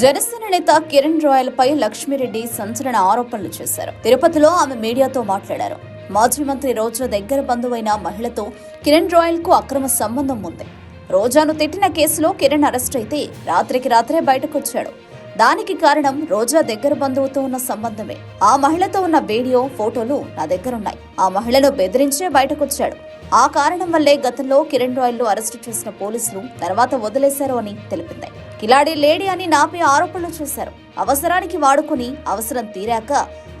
జనసేన నేత కిరణ్ రాయల్ పై లక్ష్మీరెడ్డి సంచలన ఆరోపణలు చేశారు. తిరుపతిలో ఆమె మీడియాతో మాట్లాడారు. మాజీ మంత్రి రోజా దగ్గర బంధువైన మహిళతో కిరణ్ రాయల్కు అక్రమ సంబంధం ఉంది. రోజాను తిట్టిన కేసులో కిరణ్ అరెస్ట్ అయితే రాత్రికి రాత్రే బయటకొచ్చాడు. దానికి కారణం రోజా దగ్గర బంధువుతో ఉన్న సంబంధమే. ఆ మహిళతో ఉన్న వీడియో ఫోటోలు నా దగ్గరున్నాయి. ఆ మహిళను బెదిరించే బయటకొచ్చాడు. ఆ కారణం వల్లే గతంలో కిరణ్ రాయల్ అరెస్టు చేసిన పోలీసులు తర్వాత వదిలేశారు అని తెలిపింది. కిలాడి లేడీ అని నాపై ఆరోపణలు చేశారు. అవసరానికి వాడుకుని అవసరం తీరాక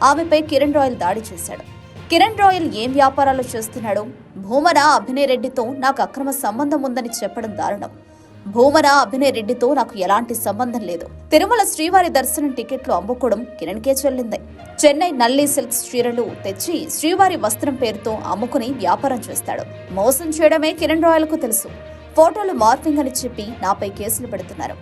ఆమెపై కిరణ్ రాయల్ దాడి చేశాడు. కిరణ్ రాయల్ ఏం వ్యాపారాలు చేస్తున్నాడు భూమన అభినయ్ రెడ్డితో నాకు అక్రమ సంబంధం ఉందని చెప్పడం దారుణం. భూమన అభినయ్ రెడ్డితో నాకు ఎలాంటి సంబంధం లేదు. తిరుమల శ్రీవారి దర్శనం టికెట్లు అమ్ముకోవడం కిరణ్కే చెల్లింది. చెన్నై నల్లి సిల్క్స్ చీరలు తెచ్చి శ్రీవారి వస్త్రం పేరుతో అమ్ముకుని వ్యాపారం చేస్తాడు. మోసం చేయడమే కిరణ్ రాయల్కు తెలుసు. ఫోటోలు మార్పింగ్ అని చెప్పి నాపై కేసులు పెడుతున్నారు.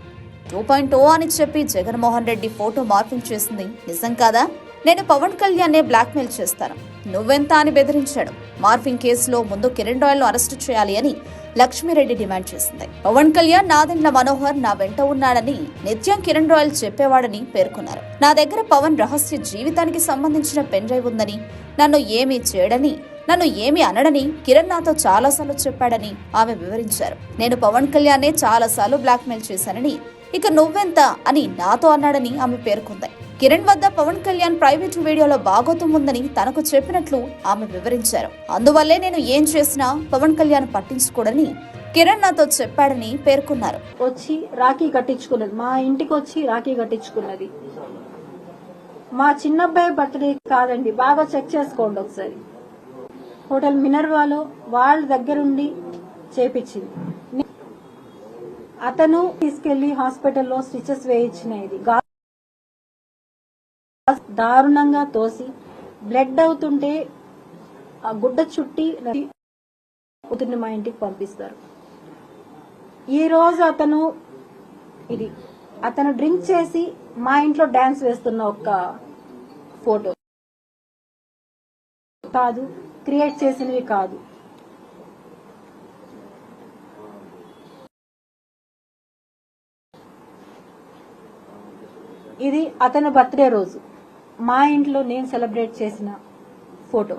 టూ పాయింట్ ఓ అని చెప్పి జగన్మోహన్ రెడ్డి ఫోటో మార్పింగ్ చేసింది నిజం కాదా? నేను పవన్ కళ్యాణ్నే బ్లాక్మెయిల్ చేస్తాను. నువ్వెంత అని బెదిరించాడు. మార్ఫింగ్ కేసులో ముందు కిరణ్ రాయల్ అరెస్టు చేయాలి అని లక్ష్మీరెడ్డి డిమాండ్ చేసింది. పవన్ కళ్యాణ్ నాదెండ్ల మనోహర్ నా వెంట ఉన్నాడని నిత్యం కిరణ్ రాయల్ చెప్పేవాడని పేర్కొన్నారు. నా దగ్గర పవన్ రహస్య జీవితానికి సంబంధించిన పెన్ డ్రైవ్ ఉందని నన్ను ఏమీ చేయడని నన్ను ఏమి అనడని కిరణ్ నాతో చాలాసార్లు చెప్పాడని ఆమె వివరించారు. నేను పవన్ కళ్యాణ్నే చాలాసార్లు బ్లాక్మెయిల్ చేశానని ఇక నువ్వెంత అని నాతో అన్నాడని ఆమె పేర్కొంది. కిరణ్ వద్ద పవన్ కళ్యాణ్ ప్రైవేట్ వీడియోలో బాగోతం ఉందని తనకు చెప్పినట్లు ఆమె వివరించారు. అందువల్లే నేను ఏం చేసినా పవన్ కళ్యాణ్ పట్టించుకోడని కిరణ్ నాతో చెప్పాడని పేర్కొన్నారు. వచ్చి రాఖీ కట్టించుకున్నది. మా ఇంటికి వచ్చి రాఖీ కట్టించుకున్నది. మా చిన్నబ్బాయి బర్త్డే కాదండి. బాగా చెక్ చేసుకోండి ఒకసారి. హోటల్ మినర్వాలో వాళ్ళ దగ్గరుండి చేపించింది. అతను తీసుకెళ్ళి హాస్పిటల్లో స్టిచెస్ వేయించిన ఇది దారుణంగా తోసి బ్లడ్ అవుతుంటే ఆ గుడ్డ చుట్టి కూతుర్ని మా ఇంటికి పంపిస్తారు. ఈ రోజు అతను ఇది అతను డ్రింక్ చేసి మా ఇంట్లో డాన్స్ వేస్తున్న ఒక ఫోటో. కాదు క్రియేట్ చేసినవి కాదు. ఇది అతని బర్త్డే రోజు. మా ఇంట్లో నేను సెలబ్రేట్ చేసిన ఫోటో.